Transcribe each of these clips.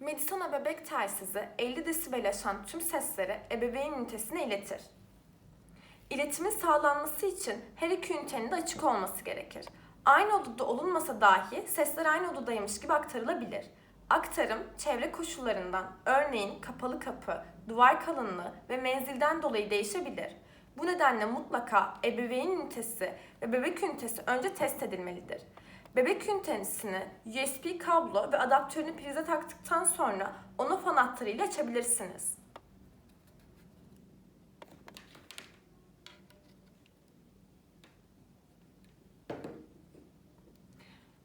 Medisana bebek telsizi 50 desibel aşan tüm sesleri ebeveyn ünitesine iletir. İletimin sağlanması için her iki ünitenin de açık olması gerekir. Aynı odada olunmasa dahi sesler aynı odadaymış gibi aktarılabilir. Aktarım çevre koşullarından, örneğin kapalı kapı, duvar kalınlığı ve menzilden dolayı değişebilir. Bu nedenle mutlaka ebeveyn ünitesi ve bebek ünitesi önce test edilmelidir. Bebek ünitesini USB kablo ve adaptörünü prize taktıktan sonra on-off anahtarıyla açabilirsiniz.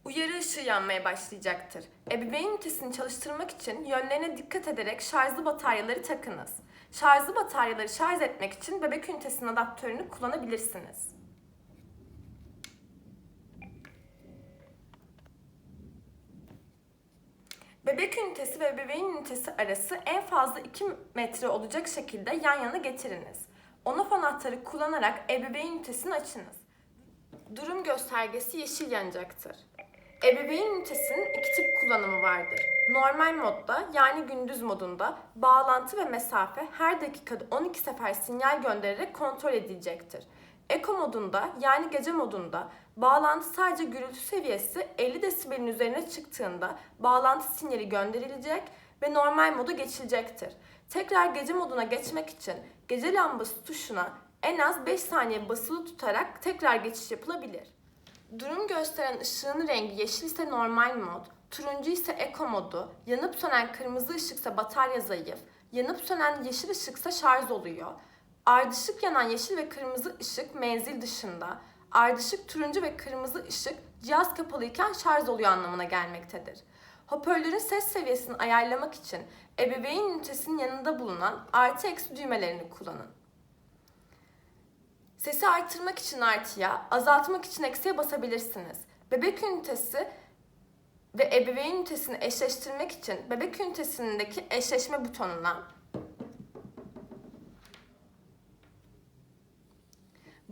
Uyarı ışığı yanmaya başlayacaktır. Ebeveyn ünitesini çalıştırmak için yönlerine dikkat ederek şarjlı bataryaları takınız. Şarjlı bataryaları şarj etmek için bebek ünitesinin adaptörünü kullanabilirsiniz. Bebek ünitesi ve bebeğin ünitesi arası en fazla 2 metre olacak şekilde yan yana getiriniz. On-off anahtarı kullanarak ebeveyn ünitesini açınız. Durum göstergesi yeşil yanacaktır. Ebeveyn ünitesinin iki tip kullanımı vardır. Normal modda yani gündüz modunda bağlantı ve mesafe her dakikada 12 sefer sinyal göndererek kontrol edilecektir. Eko modunda yani gece modunda bağlantı sadece gürültü seviyesi 50 desibelin üzerine çıktığında bağlantı sinyali gönderilecek ve normal moda geçilecektir. Tekrar gece moduna geçmek için gece lambası tuşuna en az 5 saniye basılı tutarak tekrar geçiş yapılabilir. Durum gösteren ışığın rengi yeşil ise normal mod, turuncu ise eko modu, yanıp sönen kırmızı ışıksa batarya zayıf, yanıp sönen yeşil ışıksa şarj oluyor. Ardışık yanan yeşil ve kırmızı ışık menzil dışında, ardışık turuncu ve kırmızı ışık cihaz kapalıyken şarj oluyor anlamına gelmektedir. Hoparlörün ses seviyesini ayarlamak için ebeveyn ünitesinin yanında bulunan artı eksi düğmelerini kullanın. Sesi arttırmak için artıya, azaltmak için eksiye basabilirsiniz. Bebek ünitesi ve ebeveyn ünitesini eşleştirmek için bebek ünitesindeki eşleşme butonuna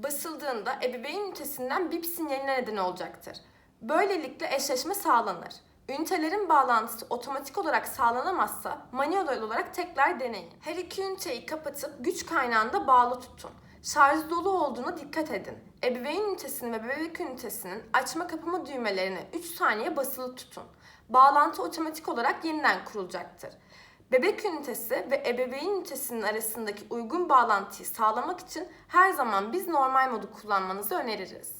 basıldığında ebeveyn ünitesinden bip sinyaline neden olacaktır. Böylelikle eşleşme sağlanır. Ünitelerin bağlantısı otomatik olarak sağlanamazsa manuel olarak tekrar deneyin. Her iki üniteyi kapatıp güç kaynağında bağlı tutun. Şarj dolu olduğuna dikkat edin. Ebeveyn ünitesini ve bebek ünitesinin açma kapama düğmelerine 3 saniye basılı tutun. Bağlantı otomatik olarak yeniden kurulacaktır. Bebek ünitesi ve ebeveyn ünitesinin arasındaki uygun bağlantıyı sağlamak için her zaman biz normal modu kullanmanızı öneririz.